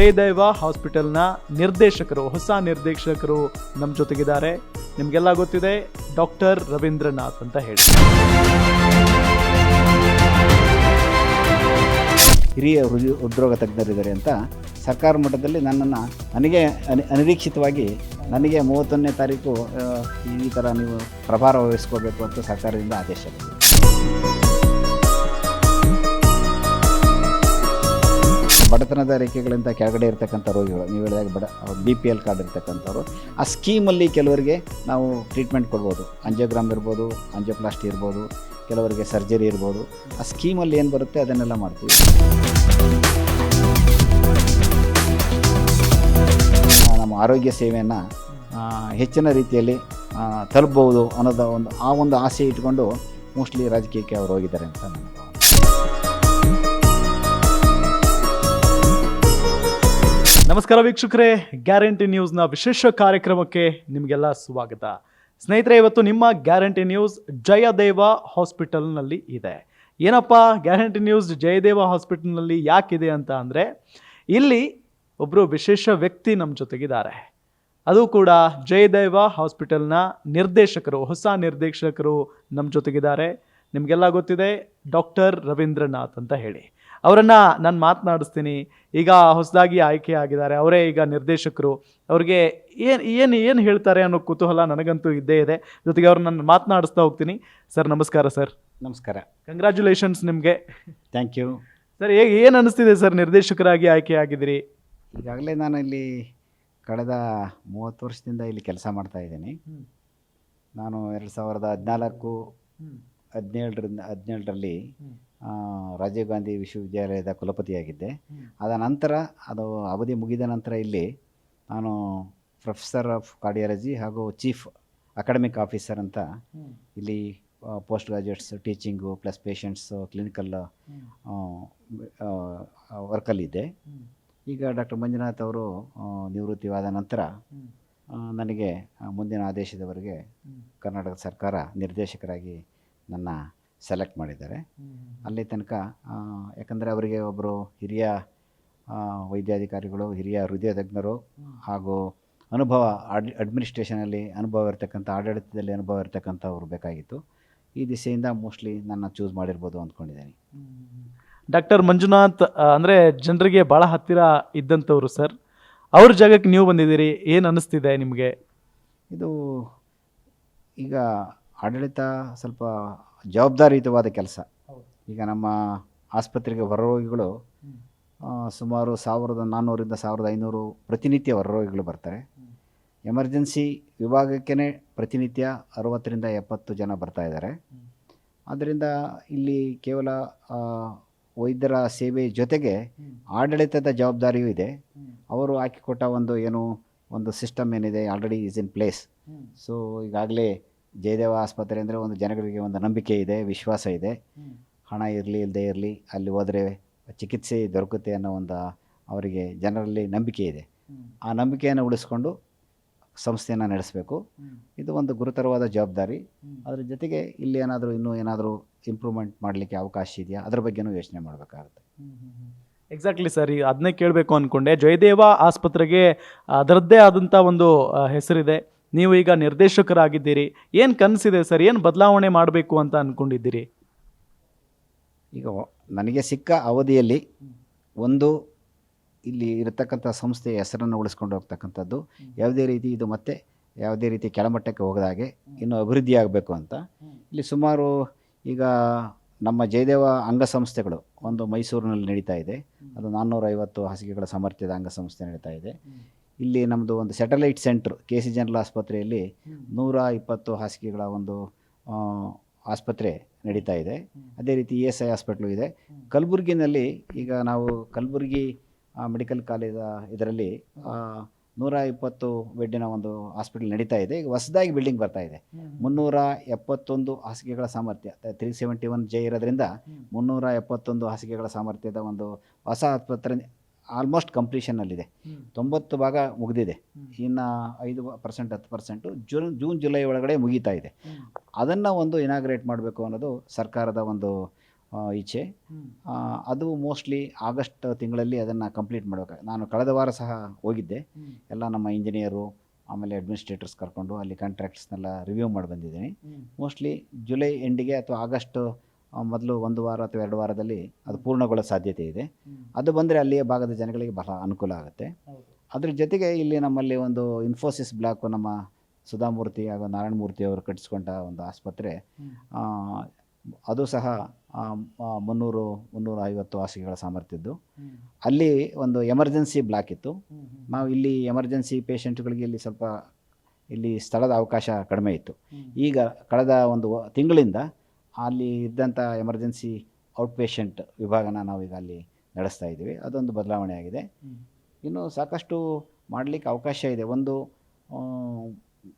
ಜಯದೈವ ಹಾಸ್ಪಿಟಲ್ನ ನಿರ್ದೇಶಕರು, ಹೊಸ ನಿರ್ದೇಶಕರು ನಮ್ಮ ಜೊತೆಗಿದ್ದಾರೆ. ನಿಮಗೆಲ್ಲ ಗೊತ್ತಿದೆ, ಡಾಕ್ಟರ್ ರವೀಂದ್ರನಾಥ್ ಅಂತ ಹೇಳಿ. ಹಿರಿಯ ಹೃದಯ ಹೃದ್ರೋಗ ತಜ್ಞರಿದ್ದಾರೆ ಅಂತ ಸರ್ಕಾರ ಮಟ್ಟದಲ್ಲಿ ನನ್ನನ್ನು ನನಗೆ ಅನಿ, ಅನಿರೀಕ್ಷಿತವಾಗಿ ನನಗೆ ಮೂವತ್ತೊಂದನೇ ತಾರೀಕು ಈ ಥರ ನೀವು ಪ್ರಭಾರ ವಹಿಸ್ಕೋಬೇಕು ಅಂತ ಸರ್ಕಾರದಿಂದ ಆದೇಶ ಬಂದಿದೆ. ಬಡತನದ ರೇಖೆಗಳಿಂದ ಕೆಳಗಡೆ ಇರ್ತಕ್ಕಂಥ ರೋಗಿಗಳು ನೀವು ಹೇಳಿದಾಗ ಬಡ ಬಿ ಪಿ ಎಲ್ ಕಾರ್ಡ್ ಇರ್ತಕ್ಕಂಥವ್ರು. ಆ ಸ್ಕೀಮಲ್ಲಿ ಕೆಲವರಿಗೆ ನಾವು ಟ್ರೀಟ್ಮೆಂಟ್ ಕೊಡ್ಬೋದು. ಅಂಜೋಗ್ರಾಮ್ ಇರ್ಬೋದು ಅಂಜಿಯೋಪ್ಲಾಸ್ಟಿ ಇರ್ಬೋದು, ಕೆಲವರಿಗೆ ಸರ್ಜರಿ ಇರ್ಬೋದು. ಆ ಸ್ಕೀಮಲ್ಲಿ ಏನು ಬರುತ್ತೆ ಅದನ್ನೆಲ್ಲ ಮಾಡ್ತೀವಿ. ನಮ್ಮ ಆರೋಗ್ಯ ಸೇವೆಯನ್ನು ಹೆಚ್ಚಿನ ರೀತಿಯಲ್ಲಿ ತಲುಪಬಹುದು ಅನ್ನೋದ ಒಂದು, ಆ ಒಂದು ಆಸೆ ಇಟ್ಕೊಂಡು ಮೋಸ್ಟ್ಲಿ ರಾಜಕೀಯಕ್ಕೆ ಅವರು ಹೋಗಿದ್ದಾರೆ ಅಂತ ನಮಸ್ಕಾರ ವೀಕ್ಷಕರೇ, ಗ್ಯಾರಂಟಿ ನ್ಯೂಸ್ನ ವಿಶೇಷ ಕಾರ್ಯಕ್ರಮಕ್ಕೆ ನಿಮಗೆಲ್ಲ ಸ್ವಾಗತ. ಸ್ನೇಹಿತರೆ, ಇವತ್ತು ನಿಮ್ಮ ಗ್ಯಾರಂಟಿ ನ್ಯೂಸ್ ಜಯದೇವ ಹಾಸ್ಪಿಟಲ್ನಲ್ಲಿ ಇದೆ. ಏನಪ್ಪ, ಗ್ಯಾರಂಟಿ ನ್ಯೂಸ್ ಜಯದೇವ ಹಾಸ್ಪಿಟಲ್ನಲ್ಲಿ ಯಾಕಿದೆ ಅಂತ ಅಂದರೆ, ಇಲ್ಲಿ ಒಬ್ಬರು ವಿಶೇಷ ವ್ಯಕ್ತಿ ನಮ್ಮ ಜೊತೆಗಿದ್ದಾರೆ. ಅದು ಕೂಡ ಜಯದೇವ ಹಾಸ್ಪಿಟಲ್ನ ನಿರ್ದೇಶಕರು, ಹೊಸ ನಿರ್ದೇಶಕರು ನಮ್ಮ ಜೊತೆಗಿದ್ದಾರೆ. ನಿಮಗೆಲ್ಲ ಗೊತ್ತಿದೆ, ಡಾಕ್ಟರ್ ರವೀಂದ್ರನಾಥ್ ಅಂತ ಹೇಳಿ. ಅವರನ್ನು ನಾನು ಮಾತನಾಡಿಸ್ತೀನಿ. ಈಗ ಹೊಸದಾಗಿ ಆಯ್ಕೆ ಆಗಿದ್ದಾರೆ. ಅವರೇ ಈಗ ನಿರ್ದೇಶಕರು. ಅವ್ರಿಗೆ ಏನು ಏನು ಏನು ಹೇಳ್ತಾರೆ ಅನ್ನೋ ಕುತೂಹಲ ನನಗಂತೂ ಇದ್ದೇ ಇದೆ. ಜೊತೆಗೆ ಅವ್ರು ನಾನು ಮಾತನಾಡಿಸ್ತಾ ಹೋಗ್ತೀನಿ. ಸರ್ ನಮಸ್ಕಾರ ಸರ್. ನಮಸ್ಕಾರ. ಕಂಗ್ರ್ಯಾಚುಲೇಷನ್ಸ್ ನಿಮಗೆ. ಥ್ಯಾಂಕ್ ಯು ಸರ್ ಹೇಗೆ ಏನು ಅನಿಸ್ತಿದೆ ಸರ್ ನಿರ್ದೇಶಕರಾಗಿ ಆಯ್ಕೆ ಆಗಿದ್ದೀರಿ? ಈಗಾಗಲೇ ನಾನು ಇಲ್ಲಿ ಕಳೆದ ಮೂವತ್ತು ವರ್ಷದಿಂದ ಇಲ್ಲಿ ಕೆಲಸ ಮಾಡ್ತಾ ಇದ್ದೀನಿ. ನಾನು ಎರಡು ಸಾವಿರದ ಹದಿನಾಲ್ಕು ಹದಿನೇಳರಿಂದ ಹದಿನೇಳರಲ್ಲಿ ರಾಜೀವ್ ಗಾಂಧಿ ವಿಶ್ವವಿದ್ಯಾಲಯದ ಕುಲಪತಿಯಾಗಿದ್ದೆ. ಅದ ನಂತರ ಅದು ಅವಧಿ ಮುಗಿದ ನಂತರ ಇಲ್ಲಿ ನಾನು ಪ್ರೊಫೆಸರ್ ಆಫ್ ಕಾರ್ಡಿಯಾಲಜಿ ಹಾಗೂ ಚೀಫ್ ಅಕಾಡೆಮಿಕ್ ಆಫೀಸರ್ ಅಂತ ಇಲ್ಲಿ post graduates teaching plus patients clinical ವರ್ಕಲ್ಲಿದ್ದೆ. ಈಗ ಡಾಕ್ಟರ್ ಮಂಜುನಾಥ್ ಅವರು ನಿವೃತ್ತಿವಾದ ನಂತರ ನನಗೆ ಮುಂದಿನ ಆದೇಶದವರೆಗೆ ಕರ್ನಾಟಕ ಸರ್ಕಾರ ನಿರ್ದೇಶಕರಾಗಿ ನನ್ನ ಸೆಲೆಕ್ಟ್ ಮಾಡಿದ್ದಾರೆ. ಅಲ್ಲಿ ತನಕ ಯಾಕಂದರೆ ಅವರಿಗೆ ಒಬ್ಬರು ಹಿರಿಯ ವೈದ್ಯಾಧಿಕಾರಿಗಳು ಹಿರಿಯ ಹೃದಯ ತಜ್ಞರು ಹಾಗೂ ಅನುಭವ ಅಡ್ ಅಡ್ಮಿನಿಸ್ಟ್ರೇಷನಲ್ಲಿ ಅನುಭವ ಇರತಕ್ಕಂಥ ಆಡಳಿತದಲ್ಲಿ ಅನುಭವ ಇರತಕ್ಕಂಥವ್ರು ಬೇಕಾಗಿತ್ತು. ಈ ದಿಸೆಯಿಂದ ಮೋಸ್ಟ್ಲಿ ನನ್ನ ಚೂಸ್ ಮಾಡಿರ್ಬೋದು ಅಂದ್ಕೊಂಡಿದ್ದೀನಿ. ಡಾಕ್ಟರ್ ಮಂಜುನಾಥ್ ಅಂದರೆ ಅಂದ್ರೆ ಜನರಿಗೆ ಭಾಳ ಹತ್ತಿರ ಇದ್ದಂಥವ್ರು ಸರ್. ಅವ್ರ ಜಾಗಕ್ಕೆ ನೀವು ಬಂದಿದ್ದೀರಿ ಏನು ಅನ್ನಿಸ್ತಿದೆ ನಿಮಗೆ? ಇದು ಈಗ ಆಡಳಿತ ಸ್ವಲ್ಪ ಜವಾಬ್ದಾರಿಯುತವಾದ ಕೆಲಸ. ಈಗ ನಮ್ಮ ಆಸ್ಪತ್ರೆಗೆ ಹೊರರೋಗಿಗಳು ಸುಮಾರು ಸಾವಿರದ ನಾನ್ನೂರಿಂದ ಸಾವಿರದ ಐನೂರು ಪ್ರತಿನಿತ್ಯ ಹೊರರೋಗಿಗಳು ಬರ್ತಾರೆ. ಎಮರ್ಜೆನ್ಸಿ ವಿಭಾಗಕ್ಕೇ ಪ್ರತಿನಿತ್ಯ ಅರವತ್ತರಿಂದ ಎಪ್ಪತ್ತು ಜನ ಬರ್ತಾ ಇದ್ದಾರೆ. ಆದ್ದರಿಂದ ಇಲ್ಲಿ ಕೇವಲ ವೈದ್ಯರ ಸೇವೆ ಜೊತೆಗೆ ಆಡಳಿತದ ಜವಾಬ್ದಾರಿಯೂ ಇದೆ. ಅವರು ಹಾಕಿಕೊಟ್ಟ ಒಂದು ಏನು ಒಂದು ಸಿಸ್ಟಮ್ ಏನಿದೆ already is in place. So ಈಗಾಗಲೇ ಜಯದೇವ ಆಸ್ಪತ್ರೆ ಅಂದರೆ ಒಂದು ಜನಗಳಿಗೆ ಒಂದು ನಂಬಿಕೆ ಇದೆ ವಿಶ್ವಾಸ ಇದೆ. ಹಣ ಇರಲಿ ಇಲ್ಲದೆ ಇರಲಿ ಅಲ್ಲಿ ಹೋದರೆ ಚಿಕಿತ್ಸೆ ದೊರಕುತ್ತೆ ಅನ್ನೋ ಒಂದು ಅವರಿಗೆ ಜನರಲ್ಲಿ ನಂಬಿಕೆ ಇದೆ. ಆ ನಂಬಿಕೆಯನ್ನು ಉಳಿಸ್ಕೊಂಡು ಸಂಸ್ಥೆಯನ್ನು ನಡೆಸಬೇಕು. ಇದು ಒಂದು ಗುರುತರವಾದ ಜವಾಬ್ದಾರಿ. ಅದರ ಜೊತೆಗೆ ಇಲ್ಲಿ ಏನಾದರೂ ಇನ್ನೂ ಏನಾದರೂ ಇಂಪ್ರೂವ್ಮೆಂಟ್ ಮಾಡಲಿಕ್ಕೆ ಅವಕಾಶ ಇದೆಯಾ? ಅದ್ರ ಬಗ್ಗೆನೂ ಯೋಚನೆ ಮಾಡಬೇಕಾಗುತ್ತೆ. ಎಕ್ಸಾಕ್ಟ್ಲಿ ಸರ್ ಈಗ ಅದನ್ನೇ ಕೇಳಬೇಕು ಅಂದ್ಕೊಂಡೆ ಜಯದೇವ ಆಸ್ಪತ್ರೆಗೆ ಅದರದ್ದೇ ಆದಂಥ ಒಂದು ಹೆಸರಿದೆ. ನೀವು ಈಗ ನಿರ್ದೇಶಕರಾಗಿದ್ದೀರಿ. ಏನು ಕನಸಿದೆ ಸರ್? ಏನು ಬದಲಾವಣೆ ಮಾಡಬೇಕು ಅಂತ ಅಂದ್ಕೊಂಡಿದ್ದೀರಿ ಈಗ ನನಗೆ ಸಿಕ್ಕ ಅವಧಿಯಲ್ಲಿ ಒಂದು ಇಲ್ಲಿ ಇರತಕ್ಕಂಥ ಸಂಸ್ಥೆಯ ಹೆಸರನ್ನು ಉಳಿಸ್ಕೊಂಡು ಹೋಗ್ತಕ್ಕಂಥದ್ದು. ಯಾವುದೇ ರೀತಿ ಇದು ಮತ್ತೆ ಯಾವುದೇ ರೀತಿ ಕೆಳಮಟ್ಟಕ್ಕೆ ಹೋಗದ ಹಾಗೆ ಇನ್ನೂ ಅಭಿವೃದ್ಧಿ ಆಗಬೇಕು ಅಂತ. ಇಲ್ಲಿ ಸುಮಾರು ಈಗ ನಮ್ಮ ಜಯದೇವ ಅಂಗಸಂಸ್ಥೆಗಳು ಒಂದು ಮೈಸೂರಿನಲ್ಲಿ ನಡೀತಾ ಇದೆ. ಅದು ನಾನ್ನೂರೈವತ್ತು ಹಾಸಿಗೆಗಳ ಸಾಮರ್ಥ್ಯದ ಅಂಗಸಂಸ್ಥೆ ನಡೀತಾ ಇದೆ. ಇಲ್ಲಿ ನಮ್ಮದು ಒಂದು satellite centre K C general ಆಸ್ಪತ್ರೆಯಲ್ಲಿ ನೂರ ಇಪ್ಪತ್ತು ಹಾಸಿಗೆಗಳ ಒಂದು ಆಸ್ಪತ್ರೆ ನಡೀತಾ ಇದೆ. ಅದೇ ರೀತಿ ಇ ಎಸ್ ಐ ಹಾಸ್ಪಿಟ್ಲು ಇದೆ. ಕಲಬುರಗಿನಲ್ಲಿ ಈಗ ನಾವು ಕಲಬುರಗಿ ಮೆಡಿಕಲ್ ಕಾಲೇಜ ಇದರಲ್ಲಿ ನೂರ ಇಪ್ಪತ್ತು ಬೆಡ್ಡಿನ ಒಂದು ಹಾಸ್ಪಿಟಲ್ ನಡೀತಾ ಇದೆ. ಈಗ ಹೊಸದಾಗಿ ಬಿಲ್ಡಿಂಗ್ ಬರ್ತಾ ಇದೆ. ಮುನ್ನೂರ ಎಪ್ಪತ್ತೊಂದು ಹಾಸಿಗೆಗಳ ಸಾಮರ್ಥ್ಯ ತ್ರೀ ಸೆವೆಂಟಿ ಒನ್ ಜೆ ಇರೋದ್ರಿಂದ ಮುನ್ನೂರ ಎಪ್ಪತ್ತೊಂದು ಹಾಸಿಗೆಗಳ ಸಾಮರ್ಥ್ಯದ ಒಂದು ಹೊಸ ಆಸ್ಪತ್ರೆ ಆಲ್ಮೋಸ್ಟ್ ಕಂಪ್ಲೀಷನಲ್ಲಿದೆ ತೊಂಬತ್ತು ಭಾಗ ಮುಗಿದಿದೆ. ಇನ್ನು ಐದು ಪರ್ಸೆಂಟ್ ಹತ್ತು ಪರ್ಸೆಂಟು ಜೂನ್ ಜೂನ್ ಜುಲೈ ಒಳಗಡೆ ಮುಗಿತಾ ಇದೆ. ಅದನ್ನು ಒಂದು ಇನಾಗ್ರೇಟ್ ಮಾಡಬೇಕು ಅನ್ನೋದು ಸರ್ಕಾರದ ಒಂದು ಇಚ್ಛೆ ಅದು ಮೋಸ್ಟ್ಲಿ ಆಗಸ್ಟ್ ತಿಂಗಳಲ್ಲಿ ಅದನ್ನು ಕಂಪ್ಲೀಟ್ ಮಾಡಬೇಕು. ನಾನು ಕಳೆದ ವಾರ ಸಹ ಹೋಗಿದ್ದೆ. ಎಲ್ಲ ನಮ್ಮ ಇಂಜಿನಿಯರು ಆಮೇಲೆ ಅಡ್ಮಿನಿಸ್ಟ್ರೇಟರ್ಸ್ ಕರ್ಕೊಂಡು ಅಲ್ಲಿ ಕಾಂಟ್ರಾಕ್ಟ್ಸ್ನೆಲ್ಲ ರಿವ್ಯೂ ಮಾಡಿ ಬಂದಿದ್ದೀನಿ ಮೋಸ್ಟ್ಲಿ ಜುಲೈ ಎಂಡಿಗೆ ಅಥವಾ ಆಗಸ್ಟ್ ಮೊದಲು ಒಂದು ವಾರ ಅಥವಾ ಎರಡು ವಾರದಲ್ಲಿ ಅದು ಪೂರ್ಣಗೊಳ್ಳೋ ಸಾಧ್ಯತೆ ಇದೆ. ಅದು ಬಂದರೆ ಅಲ್ಲಿಯ ಭಾಗದ ಜನಗಳಿಗೆ ಬಹಳ ಅನುಕೂಲ ಆಗುತ್ತೆ. ಅದ್ರ ಜೊತೆಗೆ ಇಲ್ಲಿ ನಮ್ಮಲ್ಲಿ ಒಂದು ಇನ್ಫೋಸಿಸ್ ಬ್ಲಾಕು ನಮ್ಮ ಸುಧಾಮೂರ್ತಿ ಹಾಗೂ ನಾರಾಯಣಮೂರ್ತಿ ಅವರು ಕಟ್ಟಿಸ್ಕೊಂಡ ಒಂದು ಆಸ್ಪತ್ರೆ. ಅದು ಸಹ ಮುನ್ನೂರು, ಮುನ್ನೂರ ಐವತ್ತು ಹಾಸಿಗೆಗಳ ಸಾಮರ್ಥ್ಯದ್ದು. ಅಲ್ಲಿ ಒಂದು ಎಮರ್ಜೆನ್ಸಿ ಬ್ಲಾಕ್ ಇತ್ತು. ನಾವು ಇಲ್ಲಿ ಎಮರ್ಜೆನ್ಸಿ ಪೇಷಂಟ್ಗಳಿಗೆ ಇಲ್ಲಿ ಸ್ವಲ್ಪ ಇಲ್ಲಿ ಸ್ಥಳದ ಅವಕಾಶ ಕಡಿಮೆ ಇತ್ತು. ಈಗ ಕಳೆದ ಒಂದು ತಿಂಗಳಿಂದ ಅಲ್ಲಿ ಇದ್ದಂಥ ಎಮರ್ಜೆನ್ಸಿ ಔಟ್ ಪೇಷಂಟ್ ವಿಭಾಗನ ನಾವೀಗ ಅಲ್ಲಿ ನಡೆಸ್ತಾ ಇದ್ದೀವಿ. ಅದೊಂದು ಬದಲಾವಣೆ ಆಗಿದೆ. ಇನ್ನು ಸಾಕಷ್ಟು ಮಾಡಲಿಕ್ಕೆ ಅವಕಾಶ ಇದೆ. ಒಂದು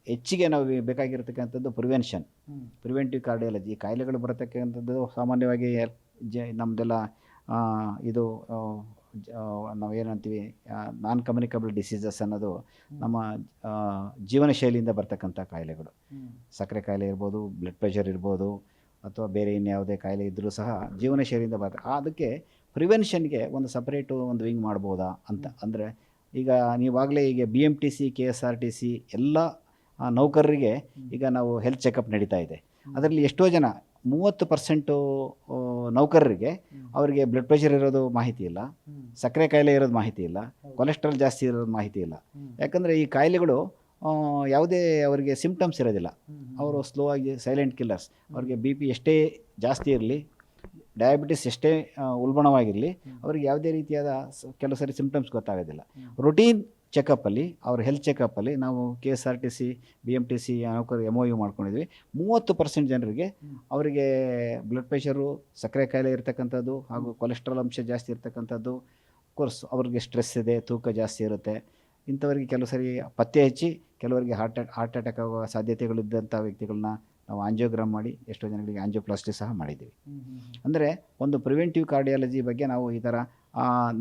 ಹೆಚ್ಚಿಗೆ ನಾವು ಬೇಕಾಗಿರ್ತಕ್ಕಂಥದ್ದು ಪ್ರಿವೆನ್ಷನ್ ಪ್ರಿವೆಂಟಿವ್ ಕಾರ್ಡಿಯಾಲಜಿ ಈ ಕಾಯಿಲೆಗಳು ಬರತಕ್ಕಂಥದ್ದು ಸಾಮಾನ್ಯವಾಗಿ ಜ ನಮ್ಮದೆಲ್ಲ ಇದು ಆ, ಜ- ನಾವು ಏನಂತೀವಿ ನಾನ್ ಕಮ್ಯುನಿಕಬಲ್ ಡಿಸೀಸಸ್ ಅನ್ನೋದು ನಮ್ಮ ಜೀವನ ಶೈಲಿಯಿಂದ ಬರ್ತಕ್ಕಂಥ ಕಾಯಿಲೆಗಳು. ಸಕ್ಕರೆ ಕಾಯಿಲೆ ಇರ್ಬೋದು ಬ್ಲಡ್ ಪ್ರೆಷರ್ ಇರ್ಬೋದು ಅಥವಾ ಬೇರೆ ಇನ್ಯಾವುದೇ ಕಾಯಿಲೆ ಇದ್ದರೂ ಸಹ ಜೀವನ ಶೈಲಿಯಿಂದ ಬರುತ್ತೆ. ಅದಕ್ಕೆ ಪ್ರಿವೆನ್ಷನ್ಗೆ ಒಂದು ಸಪ್ರೇಟು ಒಂದು ವಿಂಗ್ ಮಾಡ್ಬೋದಾ ಅಂತ. ಅಂದರೆ ಈಗ ನೀವಾಗಲೇ ಈಗ B M T C K S R T C ಎಲ್ಲ ನೌಕರರಿಗೆ ಈಗ ನಾವು ಹೆಲ್ತ್ ಚೆಕಪ್ ನಡೀತಾ ಇದೆ. ಅದರಲ್ಲಿ ಎಷ್ಟೋ ಜನ ಮೂವತ್ತು ಪರ್ಸೆಂಟು ನೌಕರರಿಗೆ ಅವರಿಗೆ ಬ್ಲಡ್ ಪ್ರೆಷರ್ ಇರೋದು ಮಾಹಿತಿ ಇಲ್ಲ ಸಕ್ಕರೆ ಕಾಯಿಲೆ ಇರೋದು ಮಾಹಿತಿ ಇಲ್ಲ ಕೊಲೆಸ್ಟ್ರಾಲ್ ಜಾಸ್ತಿ ಇರೋದು ಮಾಹಿತಿ ಇಲ್ಲ. ಯಾಕಂದರೆ ಈ ಕಾಯಿಲೆಗಳು ಯಾವುದೇ ಅವರಿಗೆ ಸಿಂಪ್ಟಮ್ಸ್ ಇರೋದಿಲ್ಲ. ಅವರು ಸ್ಲೋ ಆಗಿ ಸೈಲೆಂಟ್ ಕಿಲ್ಲರ್ಸ್ ಅವ್ರಿಗೆ ಬಿ ಪಿ ಎಷ್ಟೇ ಜಾಸ್ತಿ ಇರಲಿ ಡಯಾಬಿಟಿಸ್ ಎಷ್ಟೇ ಉಲ್ಬಣವಾಗಿರಲಿ ಅವ್ರಿಗೆ ಯಾವುದೇ ರೀತಿಯಾದ ಕೆಲವು ಸರಿ ಸಿಂಪ್ಟಮ್ಸ್ ಗೊತ್ತಾಗೋದಿಲ್ಲ. ರೊಟೀನ್ ಚೆಕಪ್ಪಲ್ಲಿ ಅವ್ರ ಹೆಲ್ತ್ ಚೆಕಪ್ಪಲ್ಲಿ ನಾವು K S R T C B M T C ನೌಕರು M O U ಮಾಡ್ಕೊಂಡಿದ್ವಿ. ಮೂವತ್ತು ಪರ್ಸೆಂಟ್ ಜನರಿಗೆ ಅವರಿಗೆ ಬ್ಲಡ್ ಪ್ರೆಷರು ಸಕ್ಕರೆ ಕಾಯಿಲೆ ಇರ್ತಕ್ಕಂಥದ್ದು ಹಾಗೂ ಕೊಲೆಸ್ಟ್ರಾಲ್ ಅಂಶ ಜಾಸ್ತಿ ಇರ್ತಕ್ಕಂಥದ್ದು. ಕೋರ್ಸ್ ಅವ್ರಿಗೆ ಸ್ಟ್ರೆಸ್ ಇದೆ ತೂಕ ಜಾಸ್ತಿ ಇರುತ್ತೆ. ಇಂಥವರಿಗೆ ಕೆಲವು ಸರಿ ಪತ್ತೆ ಹಚ್ಚಿ ಕೆಲವರಿಗೆ ಹಾರ್ಟ್ ಹಾರ್ಟ್ ಅಟ್ಯಾಕ್ ಆಗುವ ಸಾಧ್ಯತೆಗಳಿದ್ದಂಥ ವ್ಯಕ್ತಿಗಳನ್ನ ನಾವು ಆಂಜಿಯೋಗ್ರಾಮ್ ಮಾಡಿ ಎಷ್ಟೋ ಜನಗಳಿಗೆ ಆಂಜಿಯೋಪ್ಲಾಸ್ಟಿ ಸಹ ಮಾಡಿದ್ದೀವಿ. ಅಂದರೆ ಒಂದು ಪ್ರಿವೆಂಟಿವ್ ಕಾರ್ಡಿಯಾಲಜಿ ಬಗ್ಗೆ ನಾವು ಈ ಥರ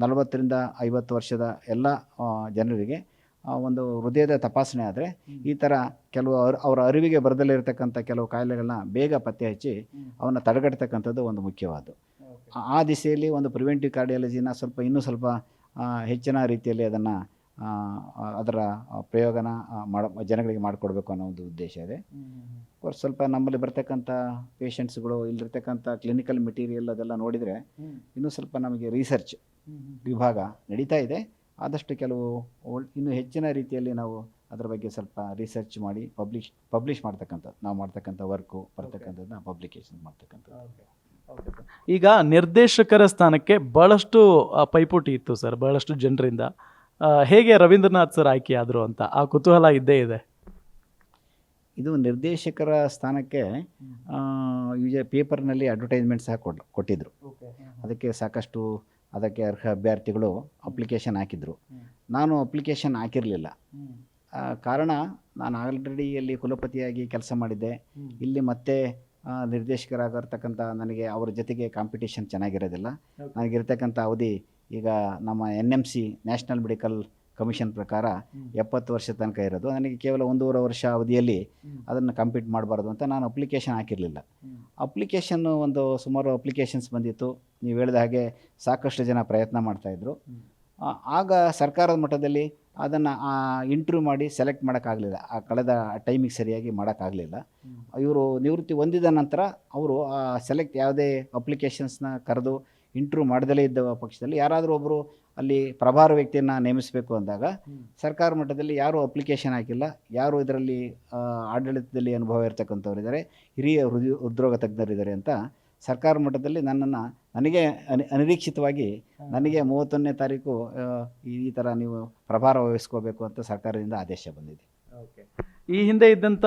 ನಲವತ್ತರಿಂದ ಐವತ್ತು ವರ್ಷದ ಎಲ್ಲ ಜನರಿಗೆ ಒಂದು ಹೃದಯದ ತಪಾಸಣೆ ಆದರೆ ಈ ಥರ ಕೆಲವು ಅವ್ರ ಅವರ ಅರಿವಿಗೆ ಬರದಲ್ಲಿರತಕ್ಕಂಥ ಕೆಲವು ಕಾಯಿಲೆಗಳನ್ನ ಬೇಗ ಪತ್ತೆ ಹಚ್ಚಿ ಅವನ್ನ ತಡೆಗಟ್ಟತಕ್ಕಂಥದ್ದು ಒಂದು ಮುಖ್ಯವಾದ್ದು. ಆ ದಿಸೆಯಲ್ಲಿ ಒಂದು ಪ್ರಿವೆಂಟಿವ್ ಕಾರ್ಡಿಯಾಲಜಿನ ಸ್ವಲ್ಪ ಇನ್ನೂ ಸ್ವಲ್ಪ ಹೆಚ್ಚಿನ ರೀತಿಯಲ್ಲಿ ಅದನ್ನು ಅದರ ಪ್ರಯೋಗನ ಮಾಡ ಜನಗಳಿಗೆ ಮಾಡಿಕೊಡ್ಬೇಕು ಅನ್ನೋ ಒಂದು ಉದ್ದೇಶ ಇದೆ. ಕೋರ್ಸ್ ಸ್ವಲ್ಪ ನಮ್ಮಲ್ಲಿ ಬರ್ತಕ್ಕಂಥ ಪೇಷಂಟ್ಸ್ಗಳು ಇಲ್ಲಿರ್ತಕ್ಕಂಥ ಕ್ಲಿನಿಕಲ್ ಮೆಟೀರಿಯಲ್ ಅದೆಲ್ಲ ನೋಡಿದರೆ ಇನ್ನೂ ಸ್ವಲ್ಪ ನಮಗೆ ರಿಸರ್ಚ್ ವಿಭಾಗ ನಡೀತಾ ಇದೆ. ಆದಷ್ಟು ಕೆಲವು ಇನ್ನೂ ಹೆಚ್ಚಿನ ರೀತಿಯಲ್ಲಿ ನಾವು ಅದರ ಬಗ್ಗೆ ಸ್ವಲ್ಪ ರಿಸರ್ಚ್ ಮಾಡಿ ಪಬ್ಲಿಷ್ ಪಬ್ಲಿಷ್ ಮಾಡ್ತಕ್ಕಂಥದ್ದು. ನಾವು ಮಾಡ್ತಕ್ಕಂಥ ವರ್ಕು ಬರ್ತಕ್ಕಂಥದ್ದನ್ನ ಪಬ್ಲಿಕೇಶನ್ ಮಾಡ್ತಕ್ಕಂಥದ್ದು. ಈಗ ನಿರ್ದೇಶಕರ ಸ್ಥಾನಕ್ಕೆ ಬಹಳಷ್ಟು ಪೈಪೋಟಿ ಇತ್ತು ಸರ್ ಬಹಳಷ್ಟು ಜನರಿಂದ. ಹೇಗೆ ರವೀಂದ್ರನಾಥ್ ಸರ್ ಆಯ್ಕೆ ಆದರು ಅಂತ? ಆ ಕುತೂಹಲ ಇದ್ದೇ ಇದೆ. ಇದು ನಿರ್ದೇಶಕರ ಸ್ಥಾನಕ್ಕೆ ಯೂಜ ಪೇಪರ್ನಲ್ಲಿ ಅಡ್ವರ್ಟೈಸ್ಮೆಂಟ್ ಸಹ ಕೊಡ್ ಕೊಟ್ಟಿದ್ದರು ಅದಕ್ಕೆ ಸಾಕಷ್ಟು ಅದಕ್ಕೆ ಅರ್ಹ ಅಭ್ಯರ್ಥಿಗಳು ಅಪ್ಲಿಕೇಶನ್ ಹಾಕಿದರು. ನಾನು ಅಪ್ಲಿಕೇಶನ್ ಹಾಕಿರಲಿಲ್ಲ. ಕಾರಣ ನಾನು ಆಲ್ರೆಡಿ ಇಲ್ಲಿ ಕುಲಪತಿಯಾಗಿ ಕೆಲಸ ಮಾಡಿದ್ದೆ. ಇಲ್ಲಿ ಮತ್ತೆ ನಿರ್ದೇಶಕರಾಗಿರ್ತಕ್ಕಂಥ ನನಗೆ ಅವ್ರ ಜೊತೆಗೆ ಕಾಂಪಿಟೇಷನ್ ಚೆನ್ನಾಗಿರೋದಿಲ್ಲ. ನನಗಿರ್ತಕ್ಕಂಥ ಅವಧಿ ಈಗ ನಮ್ಮ N M C national medical commission ಪ್ರಕಾರ ಎಪ್ಪತ್ತು ವರ್ಷ ತನಕ ಇರೋದು. ನನಗೆ ಕೇವಲ ಒಂದೂವರೆ ವರ್ಷ ಅವಧಿಯಲ್ಲಿ ಅದನ್ನು ಕಂಪ್ಲೀಟ್ ಮಾಡಬಾರ್ದು ಅಂತ ನಾನು ಅಪ್ಲಿಕೇಶನ್ ಹಾಕಿರಲಿಲ್ಲ. ಅಪ್ಲಿಕೇಶನ್ ಒಂದು ಸುಮಾರು ಅಪ್ಲಿಕೇಶನ್ಸ್ ಬಂದಿತ್ತು. ನೀವು ಹೇಳಿದ ಹಾಗೆ ಸಾಕಷ್ಟು ಜನ ಪ್ರಯತ್ನ ಮಾಡ್ತಾಯಿದ್ರು ಆಗ ಸರ್ಕಾರದ ಮಟ್ಟದಲ್ಲಿ ಅದನ್ನು ಇಂಟರ್ವ್ಯೂ ಮಾಡಿ ಸೆಲೆಕ್ಟ್ ಮಾಡೋಕ್ಕಾಗಲಿಲ್ಲ. ಆ ಕಳೆದ ಟೈಮಿಗೆ ಸರಿಯಾಗಿ ಮಾಡೋಕ್ಕಾಗಲಿಲ್ಲ. ಇವರು ನಿವೃತ್ತಿ ಹೊಂದಿದ ನಂತರ ಅವರು ಆ ಸೆಲೆಕ್ಟ್ ಯಾವುದೇ ಅಪ್ಲಿಕೇಶನ್ಸ್ನ ಕರೆದು ಇಂಟರ್ವ್ಯೂ ಮಾಡದಲೇ ಇದ್ದ ಪಕ್ಷದಲ್ಲಿ ಯಾರಾದರೂ ಒಬ್ಬರು ಅಲ್ಲಿ ಪ್ರಭಾರ ವ್ಯಕ್ತಿಯನ್ನು ನೇಮಿಸಬೇಕು ಅಂದಾಗ ಸರ್ಕಾರ ಮಟ್ಟದಲ್ಲಿ ಯಾರೂ ಅಪ್ಲಿಕೇಶನ್ ಹಾಕಿಲ್ಲ ಯಾರು ಇದರಲ್ಲಿ ಆಡಳಿತದಲ್ಲಿ ಅನುಭವ ಇರ್ತಕ್ಕಂಥವ್ರು ಇದ್ದಾರೆ ಹಿರಿಯ ಹೃದಯ ಉದ್ಯೋಗ ತಜ್ಞರಿದ್ದಾರೆ ಅಂತ ಸರ್ಕಾರ ಮಟ್ಟದಲ್ಲಿ ನನ್ನನ್ನು ನನಗೆ ಅನಿ ಅನಿರೀಕ್ಷಿತವಾಗಿ ನನಗೆ ಮೂವತ್ತೊಂದನೇ ತಾರೀಕು ಈ ಈ ಥರ ನೀವು ಪ್ರಭಾರ ವಹಿಸ್ಕೋಬೇಕು ಅಂತ ಸರ್ಕಾರದಿಂದ ಆದೇಶ ಬಂದಿದೆ. ಈ ಹಿಂದೆ ಇದ್ದಂಥ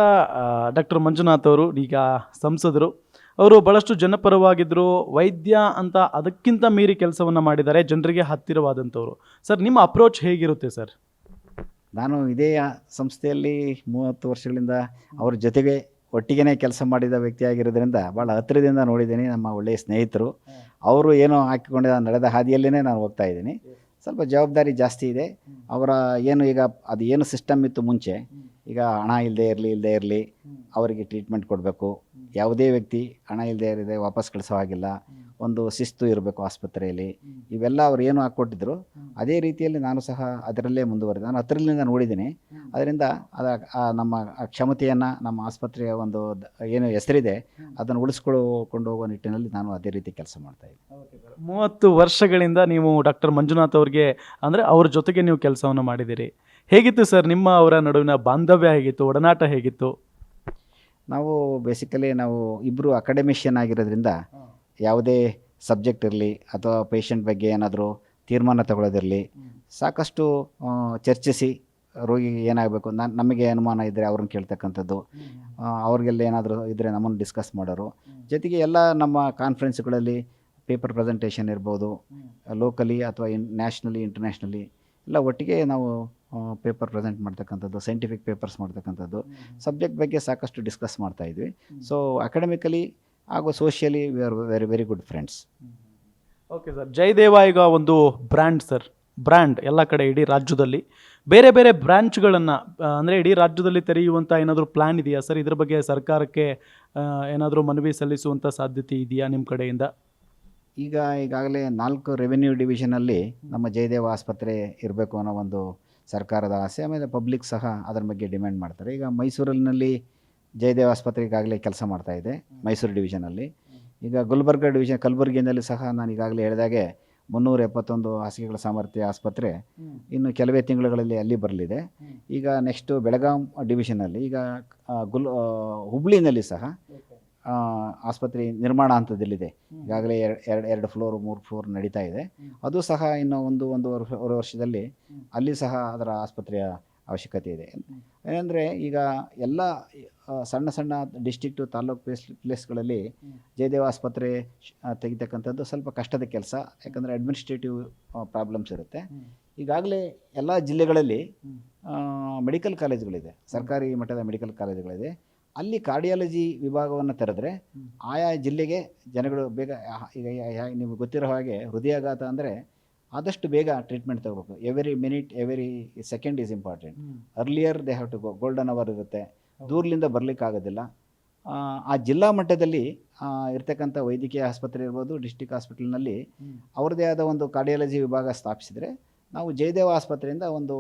ಡಾಕ್ಟರ್ ಮಂಜುನಾಥ್ ಅವರು ಈಗ ಸಂಸದರು ಅವರು ಬಹಳಷ್ಟು ಜನಪರವಾಗಿದ್ದರು ವೈದ್ಯ ಅಂತ ಅದಕ್ಕಿಂತ ಮೀರಿ ಕೆಲಸವನ್ನು ಮಾಡಿದ್ದಾರೆ, ಜನರಿಗೆ ಹತ್ತಿರವಾದಂಥವ್ರು. ಸರ್, ನಿಮ್ಮ ಅಪ್ರೋಚ್ ಹೇಗಿರುತ್ತೆ ಸರ್? ನಾನು ಇದೇ ಸಂಸ್ಥೆಯಲ್ಲಿ ಮೂವತ್ತು ವರ್ಷಗಳಿಂದ ಅವ್ರ ಜೊತೆಗೆ ಒಟ್ಟಿಗೆ ಕೆಲಸ ಮಾಡಿದ ವ್ಯಕ್ತಿಯಾಗಿರೋದ್ರಿಂದ ಭಾಳ ಹತ್ತಿರದಿಂದ ನೋಡಿದ್ದೀನಿ, ನಮ್ಮ ಒಳ್ಳೆಯ ಸ್ನೇಹಿತರು. ಅವರು ಏನೋ ಹಾಕಿಕೊಂಡಿದ್ದ ನಡೆದ ಹಾದಿಯಲ್ಲೇ ನಾನು ಹೋಗ್ತಾ ಇದ್ದೀನಿ. ಸ್ವಲ್ಪ ಜವಾಬ್ದಾರಿ ಜಾಸ್ತಿ ಇದೆ. ಅವರ ಏನು ಈಗ ಅದು ಏನು ಸಿಸ್ಟಮ್ ಇತ್ತು ಮುಂಚೆ ಈಗ ಹಣ ಇಲ್ಲದೆ ಇರಲಿ ಇಲ್ಲದೆ ಇರಲಿ ಅವರಿಗೆ ಟ್ರೀಟ್ಮೆಂಟ್ ಕೊಡಬೇಕು. ಯಾವುದೇ ವ್ಯಕ್ತಿ ಹಣ ಇಲ್ಲದೆ ಇರದೆ ವಾಪಸ್ ಕಳಿಸೋ ಹಾಗಿಲ್ಲ ಒಂದು ಶಿಸ್ತು ಇರಬೇಕು ಆಸ್ಪತ್ರೆಯಲ್ಲಿ. ಇವೆಲ್ಲ ಅವ್ರು ಏನು ಹಾಕ್ಕೊಟ್ಟಿದ್ರು, ಅದೇ ರೀತಿಯಲ್ಲಿ ನಾನು ಸಹ ಅದರಲ್ಲೇ ಮುಂದುವರೆದೆ. ನಾನು ಹತ್ತಿರಲಿಂದ ನೋಡಿದ್ದೀನಿ ಅದರಿಂದ ಅದ ನಮ್ಮ ಕ್ಷಮತೆಯನ್ನು ನಮ್ಮ ಆಸ್ಪತ್ರೆಯ ಒಂದು ಏನು ಹೆಸರಿದೆ, ಅದನ್ನು ಉಳಿಸ್ಕೊಳ್ಕೊಂಡು ಹೋಗೋ ನಿಟ್ಟಿನಲ್ಲಿ ನಾನು ಅದೇ ರೀತಿ ಕೆಲಸ ಮಾಡ್ತಾ ಇದ್ದೀನಿ. ಮೂವತ್ತು ವರ್ಷಗಳಿಂದ ನೀವು ಡಾಕ್ಟರ್ ಮಂಜುನಾಥ್ ಅವ್ರಿಗೆ, ಅಂದರೆ ಅವ್ರ ಜೊತೆಗೆ ನೀವು ಕೆಲಸವನ್ನು ಮಾಡಿದ್ದೀರಿ. ಹೇಗಿತ್ತು ಸರ್ ನಿಮ್ಮ ಅವರ ನಡುವಿನ ಬಾಂಧವ್ಯ ಹೇಗಿತ್ತು, ಒಡನಾಟ ಹೇಗಿತ್ತು? ನಾವು ಬೇಸಿಕಲಿ ನಾವು ಇಬ್ಬರು ಅಕಾಡೆಮಿಷಿಯನ್ ಆಗಿರೋದ್ರಿಂದ ಯಾವುದೇ ಸಬ್ಜೆಕ್ಟ್ ಇರಲಿ ಅಥವಾ ಪೇಷಂಟ್ ಬಗ್ಗೆ ಏನಾದರೂ ತೀರ್ಮಾನ ತಗೊಳ್ಳೋದಿರಲಿ ಸಾಕಷ್ಟು ಚರ್ಚಿಸಿ ರೋಗಿಗೆ ಏನಾಗಬೇಕು ನಾನು ನಮಗೆ ಅನುಮಾನ ಇದ್ದರೆ ಅವ್ರನ್ನ ಕೇಳ್ತಕ್ಕಂಥದ್ದು ಅವ್ರಿಗೆಲ್ಲ ಏನಾದರೂ ಇದ್ದರೆ ನಮ್ಮನ್ನು ಡಿಸ್ಕಸ್ ಮಾಡೋರು. ಜೊತೆಗೆ ಎಲ್ಲ ನಮ್ಮ ಕಾನ್ಫರೆನ್ಸ್ಗಳಲ್ಲಿ ಪೇಪರ್ ಪ್ರೆಸೆಂಟೇಷನ್ ಇರ್ಬೋದು ಲೋಕಲಿ ಅಥವಾ ಇನ್ ನ್ಯಾಷನಲಿ ಇಂಟರ್ನ್ಯಾಷನಲಿ ಎಲ್ಲ ಒಟ್ಟಿಗೆ ನಾವು ಪೇಪರ್ ಪ್ರೆಸೆಂಟ್ ಮಾಡ್ತಕ್ಕಂಥದ್ದು ಸೈಂಟಿಫಿಕ್ ಪೇಪರ್ಸ್ ಮಾಡ್ತಕ್ಕಂಥದ್ದು ಸಬ್ಜೆಕ್ಟ್ ಬಗ್ಗೆ ಸಾಕಷ್ಟು ಡಿಸ್ಕಸ್ ಮಾಡ್ತಾ ಇದ್ವಿ. ಸೊ ಅಕಾಡೆಮಿಕಲಿ ಹಾಗೂ socially we are very very good friends okay sir Jayadeva ಈಗ ಒಂದು ಬ್ರ್ಯಾಂಡ್ ಸರ್ ಬ್ರ್ಯಾಂಡ್ ಎಲ್ಲ ಕಡೆ ಇಡೀ ರಾಜ್ಯದಲ್ಲಿ. ಬೇರೆ ಬೇರೆ ಬ್ರ್ಯಾಂಚ್ಗಳನ್ನು ಅಂದರೆ ಇಡೀ ರಾಜ್ಯದಲ್ಲಿ ತೆರೆಯುವಂಥ ಏನಾದರೂ ಪ್ಲ್ಯಾನ್ ಇದೆಯಾ ಸರ್ ಇದ್ರ ಬಗ್ಗೆ ಸರ್ಕಾರಕ್ಕೆ ಏನಾದರೂ ಮನವಿ ಸಲ್ಲಿಸುವಂಥ ಸಾಧ್ಯತೆ ಇದೆಯಾ ನಿಮ್ಮ ಕಡೆಯಿಂದ? ಈಗ ಈಗಾಗಲೇ ನಾಲ್ಕು ರೆವೆನ್ಯೂ ಡಿವಿಷನಲ್ಲಿ ನಮ್ಮ ಜಯದೇವ ಆಸ್ಪತ್ರೆ ಇರಬೇಕು ಅನ್ನೋ ಒಂದು ಸರ್ಕಾರದ ಆಸೆ, ಆಮೇಲೆ ಪಬ್ಲಿಕ್ ಸಹ ಅದರ ಬಗ್ಗೆ ಡಿಮ್ಯಾಂಡ್ ಮಾಡ್ತಾರೆ. ಈಗ ಮೈಸೂರಿನಲ್ಲಿ ಜಯದೇವ ಆಸ್ಪತ್ರೆಗಾಗಲೇ ಕೆಲಸ ಮಾಡ್ತಾ ಇದೆ, ಮೈಸೂರು ಡಿವಿಷನಲ್ಲಿ ಈಗ ಗುಲ್ಬರ್ಗ ಡಿವಿಷನ್ ಕಲಬುರಗಿನಲ್ಲಿ ಸಹ ನಾನು ಈಗಾಗಲೇ ಹೇಳಿದಾಗೆ ಮುನ್ನೂರ ಎಪ್ಪತ್ತೊಂದು ಹಾಸಿಗೆಗಳ ಸಾಮರ್ಥ್ಯ ಆಸ್ಪತ್ರೆ ಇನ್ನು ಕೆಲವೇ ತಿಂಗಳುಗಳಲ್ಲಿ ಅಲ್ಲಿ ಬರಲಿದೆ. ಈಗ ನೆಕ್ಸ್ಟು ಬೆಳಗಾಂ ಡಿವಿಷನಲ್ಲಿ ಈಗ ಗುಲ್ ಹುಬ್ಳಿನಲ್ಲಿ ಸಹ ಆಸ್ಪತ್ರೆ ನಿರ್ಮಾಣ ಹಂತದಲ್ಲಿದೆ. ಈಗಾಗಲೇ ಎರಡು ಎರಡು ಎರಡು ಫ್ಲೋರ್ ಮೂರು ಫ್ಲೋರ್ ನಡೀತಾ ಇದೆ. ಅದು ಸಹ ಇನ್ನು ಒಂದು ಒಂದೂವರೆ ವರ್ಷ ವರ್ಷದಲ್ಲಿ ಅಲ್ಲಿ ಸಹ ಅದರ ಆಸ್ಪತ್ರೆಯ ಅವಶ್ಯಕತೆ ಇದೆ. ಏನಂದರೆ ಈಗ ಎಲ್ಲ ಸಣ್ಣ ಸಣ್ಣ ಡಿಸ್ಟಿಕ್ಟು ತಾಲೂಕು ಪ್ಲೇಸ್ ಪ್ಲೇಸ್ಗಳಲ್ಲಿ ಜಯದೇವ ಆಸ್ಪತ್ರೆ ಶ್- ತೆಗಿತಕ್ಕಂಥದ್ದು ಸ್ವಲ್ಪ ಕಷ್ಟದ ಕೆಲಸ. ಯಾಕಂದರೆ ಅಡ್ಮಿನಿಸ್ಟ್ರೇಟಿವ್ ಪ್ರಾಬ್ಲಮ್ಸ್ ಇರುತ್ತೆ. ಈಗಾಗಲೇ ಎಲ್ಲ ಜಿಲ್ಲೆಗಳಲ್ಲಿ ಮೆಡಿಕಲ್ ಕಾಲೇಜುಗಳಿದೆ. ಸರ್ಕಾರಿ ಮಟ್ಟದ ಮೆಡಿಕಲ್ ಕಾಲೇಜುಗಳಿದೆ. ಅಲ್ಲಿ ಕಾರ್ಡಿಯಾಲಜಿ ವಿಭಾಗವನ್ನು ತೆರೆದ್ರೆ ಆಯಾ ಜಿಲ್ಲೆಗೆ ಜನಗಳು ಬೇಗ ಈಗ ನಿಮಗೆ ಗೊತ್ತಿರೋ ಹಾಗೆ ಹೃದಯಾಘಾತ ಅಂದರೆ ಆದಷ್ಟು ಬೇಗ ಟ್ರೀಟ್ಮೆಂಟ್ ತಗೋಬೇಕು. Every minute every second is important earlier they have to go golden hour ಇರುತ್ತೆ. ದೂರದಿಂದ ಬರಲಿಕ್ಕಾಗೋದಿಲ್ಲ ಆ, ಜಿಲ್ಲಾ ಮಟ್ಟದಲ್ಲಿ ಇರ್ತಕ್ಕಂಥ ವೈದ್ಯಕೀಯ ಆಸ್ಪತ್ರೆ ಇರ್ಬೋದು ಡಿಸ್ಟಿಕ್ ಹಾಸ್ಪಿಟಲ್ನಲ್ಲಿ ಅವ್ರದ್ದೇ ಆದ ಒಂದು ಕಾರ್ಡಿಯಾಲಜಿ ವಿಭಾಗ ಸ್ಥಾಪಿಸಿದರೆ ನಾವು ಜಯದೇವ ಆಸ್ಪತ್ರೆಯಿಂದ ಒಂದು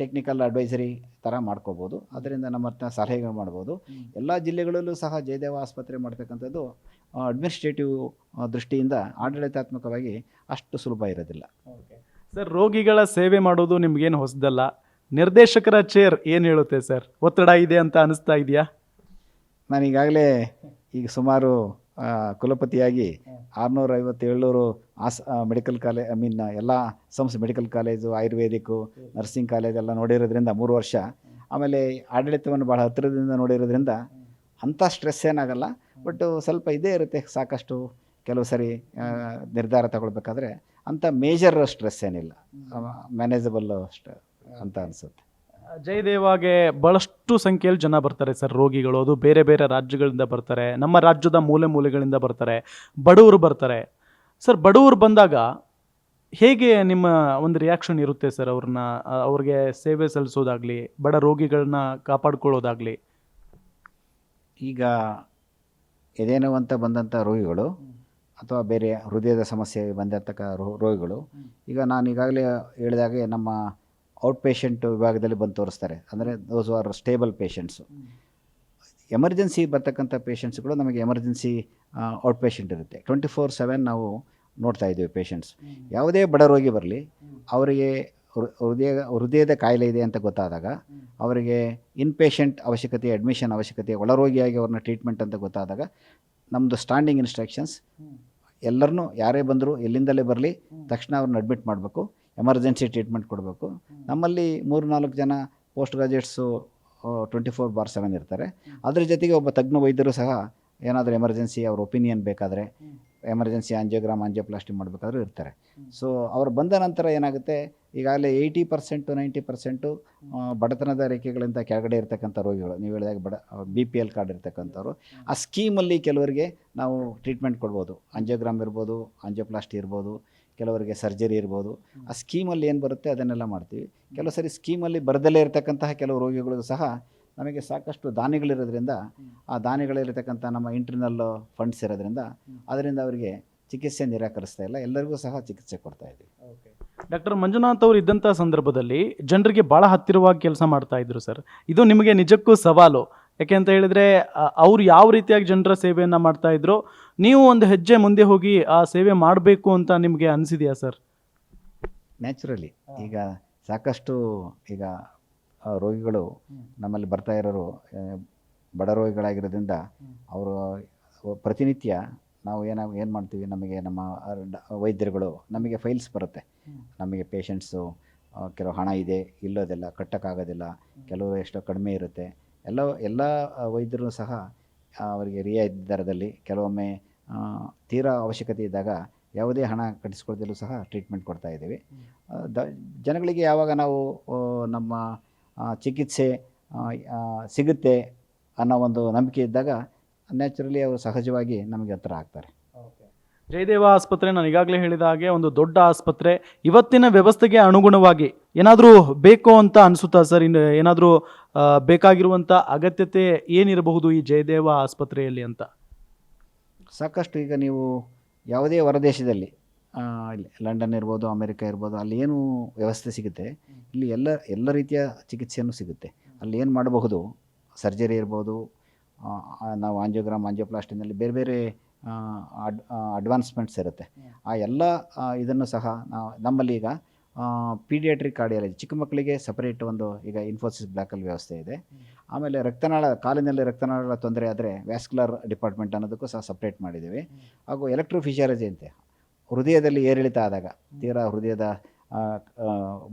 ಟೆಕ್ನಿಕಲ್ ಅಡ್ವೈಸರಿ ಥರ ಮಾಡ್ಕೋಬೋದು. ಅದರಿಂದ ನಮ್ಮ ಹತ್ರ ಸಲಹೆಗಳು ಮಾಡ್ಬೋದು. ಎಲ್ಲ ಜಿಲ್ಲೆಗಳಲ್ಲೂ ಸಹ ಜಯದೇವ ಆಸ್ಪತ್ರೆ ಮಾಡ್ತಕ್ಕಂಥದ್ದು ಅಡ್ಮಿನಿಸ್ಟ್ರೇಟಿವ್ ದೃಷ್ಟಿಯಿಂದ ಆಡಳಿತಾತ್ಮಕವಾಗಿ ಅಷ್ಟು ಸುಲಭ ಇರೋದಿಲ್ಲ. ಸರ್ ರೋಗಿಗಳ ಸೇವೆ ಮಾಡೋದು ನಿಮ್ಗೇನು ಹೊಸದಲ್ಲ? ನಿರ್ದೇಶಕರ ಚೇರ್ ಏನು ಹೇಳುತ್ತೆ ಸರ್ ಒತ್ತಡ ಇದೆ ಅಂತ ಅನಿಸ್ತಾ ಇದೆಯಾ? ನಾನು ಈಗಾಗಲೇ ಈಗ ಸುಮಾರು ಕುಲಪತಿಯಾಗಿ ಆರುನೂರ ಐವತ್ತು ಏಳ್ನೂರು as medical college I mean ಎಲ್ಲ ಸಂಸ್ಥೆ medical college ayurvedic nursing college ಎಲ್ಲ ನೋಡಿರೋದ್ರಿಂದ ಮೂರು ವರ್ಷ. ಆಮೇಲೆ ಆಡಳಿತವನ್ನು ಭಾಳ ಹತ್ತಿರದಿಂದ ನೋಡಿರೋದ್ರಿಂದ ಅಂಥ ಸ್ಟ್ರೆಸ್ ಏನಾಗಲ್ಲ. ಬಟ್ ಸ್ವಲ್ಪ ಇದೇ ಇರುತ್ತೆ ಸಾಕಷ್ಟು ಕೆಲವು ಸರಿ ನಿರ್ಧಾರ ತಗೊಳ್ಬೇಕಾದ್ರೆ ಅಂಥ ಮೇಜರ್ ಸ್ಟ್ರೆಸ್ ಏನಿಲ್ಲ. ಮ್ಯಾನೇಜಬಲ್ ಅಂತ ಅನಿಸುತ್ತೆ. ಜಯದೇವಾಗೆ ಬಹಳಷ್ಟು ಸಂಖ್ಯೆಯಲ್ಲಿ ಜನ ಬರ್ತಾರೆ ಸರ್ ರೋಗಿಗಳು. ಅದು ಬೇರೆ ಬೇರೆ ರಾಜ್ಯಗಳಿಂದ ಬರ್ತಾರೆ. ನಮ್ಮ ರಾಜ್ಯದ ಮೂಲೆ ಮೂಲೆಗಳಿಂದ ಬರ್ತಾರೆ. ಬಡವರು ಬರ್ತಾರೆ. ಸರ್ ಬಡವರು ಬಂದಾಗ ಹೇಗೆ ನಿಮ್ಮ ಒಂದು ರಿಯಾಕ್ಷನ್ ಇರುತ್ತೆ ಸರ್ ಅವ್ರನ್ನ ಆ, ಅವ್ರಿಗೆ ಸೇವೆ ಸಲ್ಲಿಸೋದಾಗಲಿ ಬಡ ರೋಗಿಗಳನ್ನ ಕಾಪಾಡ್ಕೊಳ್ಳೋದಾಗಲಿ? ಈಗ ಎದೆನೋ ಅಂತ ಬಂದಂಥ ರೋಗಿಗಳು ಅಥವಾ ಬೇರೆ ಹೃದಯದ ಸಮಸ್ಯೆ ಬಂದಿರತಕ್ಕ ರೋ- ರೋಗಿಗಳು. ಈಗ ನಾನು ಈಗಾಗಲೇ ಹೇಳಿದಾಗೆ ನಮ್ಮ ಔಟ್ ಪೇಷಂಟ್ ವಿಭಾಗದಲ್ಲಿ ಬಂದು ತೋರಿಸ್ತಾರೆ. ಅಂದರೆ those are stable patients emergency ಬರ್ತಕ್ಕಂಥ ಪೇಷಂಟ್ಸ್ಗಳು ನಮಗೆ ಎಮರ್ಜೆನ್ಸಿ ಔಟ್ ಪೇಷಂಟ್ ಇರುತ್ತೆ. ಟ್ವೆಂಟಿ ಫೋರ್ ಸೆವೆನ್ ನಾವು ನೋಡ್ತಾ ಇದ್ದೀವಿ ಪೇಷಂಟ್ಸ್ ಯಾವುದೇ ಬಡ ರೋಗಿ ಬರಲಿ, ಅವರಿಗೆ ಹೃದಯ, ಹೃದಯದ ಕಾಯಿಲೆ ಇದೆ ಅಂತ ಗೊತ್ತಾದಾಗ ಅವರಿಗೆ ಇನ್ ಪೇಷಂಟ್ ಅವಶ್ಯಕತೆ ಅಡ್ಮಿಷನ್ ಅವಶ್ಯಕತೆ ಒಳರೋಗಿಯಾಗಿ ಅವ್ರನ್ನ ಟ್ರೀಟ್ಮೆಂಟ್ ಅಂತ ಗೊತ್ತಾದಾಗ ನಮ್ಮದು ಸ್ಟ್ಯಾಂಡಿಂಗ್ ಇನ್ಸ್ಟ್ರಕ್ಷನ್ಸ್ ಎಲ್ಲರನ್ನೂ, ಯಾರೇ ಬಂದರೂ ಎಲ್ಲಿಂದಲೇ ಬರಲಿ, ತಕ್ಷಣ ಅವ್ರನ್ನ ಅಡ್ಮಿಟ್ ಮಾಡಬೇಕು. ಎಮರ್ಜೆನ್ಸಿ ಟ್ರೀಟ್ಮೆಂಟ್ ಕೊಡಬೇಕು. ನಮ್ಮಲ್ಲಿ ಮೂರು ನಾಲ್ಕು ಜನ post graduates twenty four by seven ಇರ್ತಾರೆ. ಅದ್ರ ಜೊತೆಗೆ ಒಬ್ಬ ತಜ್ಞ ವೈದ್ಯರು ಸಹ ಏನಾದರೂ ಎಮರ್ಜೆನ್ಸಿ ಅವ್ರ ಒಪಿನಿಯನ್ ಬೇಕಾದರೆ ಎಮರ್ಜೆನ್ಸಿ ಆಂಜಿಯೋಗ್ರಾಮ್ ಆಂಜಿಯೋಪ್ಲಾಸ್ಟಿ ಮಾಡಬೇಕಾದ್ರೂ ಇರ್ತಾರೆ. ಸೊ ಅವ್ರು ಬಂದ ನಂತರ ಏನಾಗುತ್ತೆ ಈಗಾಗಲೇ ಏಯ್ಟಿ ಪರ್ಸೆಂಟು ನೈಂಟಿ ಪರ್ಸೆಂಟು ಬಡತನದ ರೇಖೆಗಳಿಂದ ಕೆಳಗಡೆ ಇರ್ತಕ್ಕಂಥ ರೋಗಿಗಳು. ನೀವು ಹೇಳಿದಾಗ ಬಡ ಬಿ ಪಿ ಎಲ್ ಕಾರ್ಡ್ ಇರ್ತಕ್ಕಂಥವ್ರು. ಆ ಸ್ಕೀಮಲ್ಲಿ ಕೆಲವರಿಗೆ ನಾವು ಟ್ರೀಟ್ಮೆಂಟ್ ಕೊಡ್ಬೋದು. ಆಂಜಿಯೋಗ್ರಾಮ್ ಇರ್ಬೋದು ಆಂಜಿಯೋಪ್ಲಾಸ್ಟಿ ಇರ್ಬೋದು ಕೆಲವರಿಗೆ ಸರ್ಜರಿ ಇರ್ಬೋದು ಆ ಸ್ಕೀಮಲ್ಲಿ ಏನು ಬರುತ್ತೆ ಅದನ್ನೆಲ್ಲ ಮಾಡ್ತೀವಿ. ಕೆಲವು ಸರಿ ಸ್ಕೀಮಲ್ಲಿ ಬರದಲ್ಲೇ ಇರತಕ್ಕಂತಹ ಕೆಲವು ರೋಗಿಗಳಿಗೂ ಸಹ ನಮಗೆ ಸಾಕಷ್ಟು ದಾನಿಗಳಿರೋದ್ರಿಂದ ಆ ದಾನಿಗಳಿರ್ತಕ್ಕಂಥ ನಮ್ಮ ಇಂಟರ್ನಲ್ ಫಂಡ್ಸ್ ಇರೋದ್ರಿಂದ ಅದರಿಂದ ಅವರಿಗೆ ಚಿಕಿತ್ಸೆ ನಿರಾಕರಿಸ್ತಾ ಇಲ್ಲ. ಎಲ್ಲರಿಗೂ ಸಹ ಚಿಕಿತ್ಸೆ ಕೊಡ್ತಾ ಇದ್ದೀವಿ. ಡಾಕ್ಟರ್ ಮಂಜುನಾಥ್ ಅವರು ಇದ್ದಂಥ ಸಂದರ್ಭದಲ್ಲಿ ಜನರಿಗೆ ಭಾಳ ಹತ್ತಿರವಾಗಿ ಕೆಲಸ ಮಾಡ್ತಾ ಇದ್ರು ಸರ್. ಇದು ನಿಮಗೆ ನಿಜಕ್ಕೂ ಸವಾಲು. ಯಾಕೆ ಅಂತ ಹೇಳಿದ್ರೆ ಅವ್ರು ಯಾವ ರೀತಿಯಾಗಿ ಜನರ ಸೇವೆಯನ್ನು ಮಾಡ್ತಾ ಇದ್ರು ನೀವು ಒಂದು ಹೆಜ್ಜೆ ಮುಂದೆ ಹೋಗಿ ಆ ಸೇವೆ ಮಾಡಬೇಕು ಅಂತ ನಿಮಗೆ ಅನಿಸಿದೆಯಾ ಸರ್? ನ್ಯಾಚುರಲಿ ಈಗ ಸಾಕಷ್ಟು ಈಗ ರೋಗಿಗಳು ನಮ್ಮಲ್ಲಿ ಬರ್ತಾ ಇರೋರು ಬಡ ರೋಗಿಗಳಾಗಿರೋದ್ರಿಂದ ಅವರು ಪ್ರತಿನಿತ್ಯ ನಾವು ಏನ ಏನು ಮಾಡ್ತೀವಿ? ನಮಗೆ ನಮ್ಮ ವೈದ್ಯರುಗಳು ನಮಗೆ ಫೈಲ್ಸ್ ಬರುತ್ತೆ. ನಮಗೆ ಪೇಷಂಟ್ಸು ಕೆಲವು ಹಣ ಇದೆ ಇಲ್ಲೋದಿಲ್ಲ ಕಟ್ಟೋಕ್ಕಾಗೋದಿಲ್ಲ ಕೆಲವರು ಎಷ್ಟೋ ಕಡಿಮೆ ಇರುತ್ತೆ. ಎಲ್ಲ ಎಲ್ಲ ವೈದ್ಯರು ಸಹ ಅವರಿಗೆ ರಿಯಾಯಿತಿ ದರದಲ್ಲಿ ಕೆಲವೊಮ್ಮೆ ತೀರಾ ಅವಶ್ಯಕತೆ ಇದ್ದಾಗ ಯಾವುದೇ ಹಣ ಕಟ್ಟಿಸ್ಕೊಳ್ದಲ್ಲೂ ಸಹ ಟ್ರೀಟ್ಮೆಂಟ್ ಕೊಡ್ತಾ ಇದ್ದೀವಿ. ದ, ಜನಗಳಿಗೆ ಯಾವಾಗ ನಾವು ನಮ್ಮ ಚಿಕಿತ್ಸೆ ಸಿಗುತ್ತೆ ಅನ್ನೋ ಒಂದು ನಂಬಿಕೆ ಇದ್ದಾಗ, ನ್ಯಾಚುರಲಿ ಅವರು ಸಹಜವಾಗಿ ನಮಗೆ ಹತ್ರ ಆಗ್ತಾರೆ. ಜಯದೇವ ಆಸ್ಪತ್ರೆ ನಾನು ಈಗಾಗಲೇ ಹೇಳಿದ ಹಾಗೆ ಒಂದು ದೊಡ್ಡ ಆಸ್ಪತ್ರೆ. ಇವತ್ತಿನ ವ್ಯವಸ್ಥೆಗೆ ಅನುಗುಣವಾಗಿ ಏನಾದರೂ ಬೇಕು ಅಂತ ಅನಿಸುತ್ತಾ ಸರ್? ಇನ್ನು ಏನಾದರೂ ಬೇಕಾಗಿರುವಂಥ ಅಗತ್ಯತೆ ಏನಿರಬಹುದು ಈ ಜಯದೇವ ಆಸ್ಪತ್ರೆಯಲ್ಲಿ ಅಂತ? ಸಾಕಷ್ಟು ಈಗ ನೀವು ಯಾವುದೇ ಹೊರದೇಶದಲ್ಲಿ ಇಲ್ಲಿ ಲಂಡನ್ ಇರ್ಬೋದು, ಅಮೆರಿಕ ಇರ್ಬೋದು, ಅಲ್ಲಿ ಏನು ವ್ಯವಸ್ಥೆ ಸಿಗುತ್ತೆ. ಇಲ್ಲಿ ಎಲ್ಲ ಎಲ್ಲ ರೀತಿಯ ಚಿಕಿತ್ಸೆಯನ್ನು ಸಿಗುತ್ತೆ. ಅಲ್ಲಿ ಏನು ಮಾಡಬಹುದು? ಸರ್ಜರಿ ಇರ್ಬೋದು ನಾವು ಆಂಜಿಯೋಗ್ರಾಮ್, ಆಂಜಿಯೋಪ್ಲಾಸ್ಟಿನಲ್ಲಿ ಬೇರೆ ಬೇರೆ ಅಡ್ ಅಡ್ವಾನ್ಸ್ಮೆಂಟ್ಸ್ ಇರುತ್ತೆ. ಆ ಎಲ್ಲ ಇದನ್ನು ಸಹ ನಾವು ನಮ್ಮಲ್ಲಿ ಈಗ ಪೀಡಿಯಾಟ್ರಿಕ್ ಕಾರ್ಡಿಯಾಲಜಿ ಚಿಕ್ಕ ಮಕ್ಕಳಿಗೆ ಸಪರೇಟ್ ಒಂದು ಈಗ ಇನ್ಫೋಸಿಸ್ ಬ್ಲಾಕಲ್ಲಿ ವ್ಯವಸ್ಥೆ ಇದೆ. ಆಮೇಲೆ ರಕ್ತನಾಳ, ಕಾಲಿನಲ್ಲಿ ರಕ್ತನಾಳ ತೊಂದರೆ ಆದರೆ ವ್ಯಾಸ್ಕ್ಯುಲರ್ ಡಿಪಾರ್ಟ್ಮೆಂಟ್ ಅನ್ನೋದಕ್ಕೂ ಸಹ ಸಪ್ರೇಟ್ ಮಾಡಿದ್ದೀವಿ. ಹಾಗೂ ಎಲೆಕ್ಟ್ರೋಫಿಷಿಯಾಲಜಿ ಅಂತೆ. ಹೃದಯದಲ್ಲಿ ಏರಿಳಿತ ಆದಾಗ, ತೀರಾ ಹೃದಯದ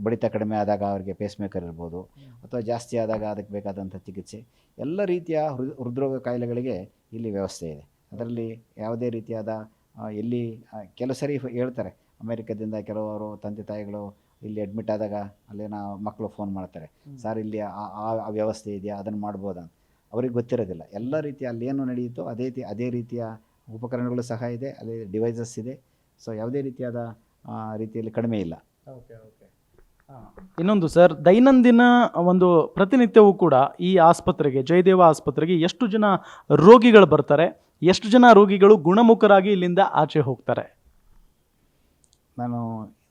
ಬಡಿತ ಕಡಿಮೆ ಆದಾಗ ಅವರಿಗೆ ಪೇಸ್ ಮೇಕರ್ ಇರ್ಬೋದು. ಅಥವಾ ಜಾಸ್ತಿ ಆದಾಗ ಅದಕ್ಕೆ ಬೇಕಾದಂಥ ಚಿಕಿತ್ಸೆ. ಎಲ್ಲ ರೀತಿಯ ಹೃದ್ ಹೃದ್ರೋಗ ಕಾಯಿಲೆಗಳಿಗೆ ಇಲ್ಲಿ ವ್ಯವಸ್ಥೆ ಇದೆ. ಅದರಲ್ಲಿ ಯಾವುದೇ ರೀತಿಯಾದ ಎಲ್ಲಿ ಕೆಲವು ಸರಿ ಹೇಳ್ತಾರೆ. ಅಮೇರಿಕದಿಂದ ಕೆಲವರು ತಂದೆ ತಾಯಿಗಳು ಇಲ್ಲಿ ಅಡ್ಮಿಟ್ ಆದಾಗ ಅಲ್ಲಿನ ಮಕ್ಕಳು ಫೋನ್ ಮಾಡ್ತಾರೆ. ಸರ್ ಇಲ್ಲಿ ಆ ಆ- ವ್ಯವಸ್ಥೆ ಇದೆಯಾ? ಅದನ್ನು ಮಾಡ್ಬೋದಾ? ಅವ್ರಿಗೆ ಗೊತ್ತಿರೋದಿಲ್ಲ. ಎಲ್ಲ ರೀತಿಯ ಅಲ್ಲಿ ಏನು ನಡೆಯುತ್ತೋ ಅದೇ ರೀತಿ ಅದೇ ರೀತಿಯ ಉಪಕರಣಗಳು ಸಹ ಇದೆ. ಅದೇ ಡಿವೈಸಸ್ ಇದೆ. ಸೊ ಯಾವುದೇ ರೀತಿಯಾದ ರೀತಿಯಲ್ಲಿ ಕಡಿಮೆ ಇಲ್ಲ. ಇನ್ನೊಂದು ಸರ್ ದೈನಂದಿನ ಒಂದು ಪ್ರತಿನಿತ್ಯವೂ ಕೂಡ ಈ ಆಸ್ಪತ್ರೆಗೆ ಜಯದೇವ ಆಸ್ಪತ್ರೆಗೆ ಎಷ್ಟು ಜನ ರೋಗಿಗಳು ಬರ್ತಾರೆ? ಎಷ್ಟು ಜನ ರೋಗಿಗಳು ಗುಣಮುಖರಾಗಿ ಇಲ್ಲಿಂದ ಆಚೆ ಹೋಗ್ತಾರೆ? ನಾನು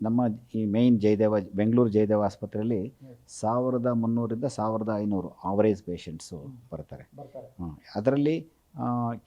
ನಮ್ಮ ಈ ಮೇಯ್ನ್ ಜಯದೇವ ಬೆಂಗಳೂರು ಜಯದೇವ ಆಸ್ಪತ್ರೆಯಲ್ಲಿ ಸಾವಿರದ ಮುನ್ನೂರಿಂದ ಸಾವಿರದ ಐನೂರು ಆವರೇಜ್ ಪೇಷಂಟ್ಸು ಬರ್ತಾರೆ. ಅದರಲ್ಲಿ